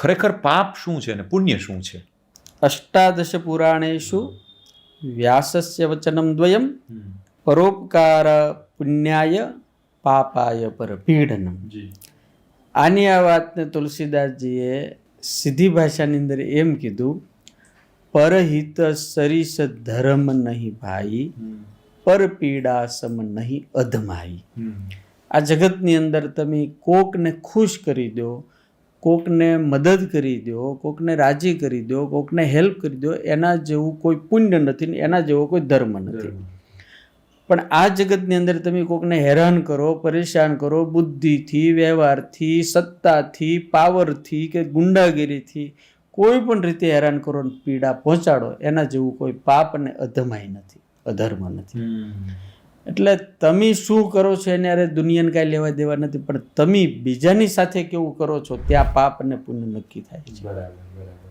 ખરેખર પાપ શું છે અને પુણ્ય શું છે? અષ્ટાદશ પુરાણેશુ વ્યાસસ્ય વચનમ દ્વયમ પરોપકાર પુણ્યાય પાપાય પરપીડનમ પીડનમ. આની આ વાતને તુલસીદાસજીએ સીધી ભાષાની અંદર એમ કીધું પરહિત સરીસ ધર્મ નહીં ભાઈ પર પીડા સમ નહીં અધમાઈ. આ જગતની અંદર તમે કોકને ખુશ કરી દો કોકને મદદ કરી દો કોકને રાજી કરી દો કોકને હેલ્પ કરી દો એના જેવું કોઈ પુણ્ય નથી એના જેવો કોઈ ધર્મ નથી. પણ આ જગતની અંદર તમે કોકને હેરાન કરો પરેશાન કરો બુદ્ધિથી વ્યવહારથી સત્તાથી પાવરથી કે ગુંડાગીરીથી કોઈ પણ રીતે હેરાન કરો પીડા પહોંચાડો એના જેવું કોઈ પાપ અને અધમાય નથી અધર્મ નથી. એટલે તમે શું કરો છો એને અરે દુનિયાને કાંઈ લેવા દેવા નથી, પણ તમે બીજાની સાથે કેવું કરો છો, ત્યાં પાપ અને પુણ્ય નક્કી થાય છે. બરાબર બરાબર.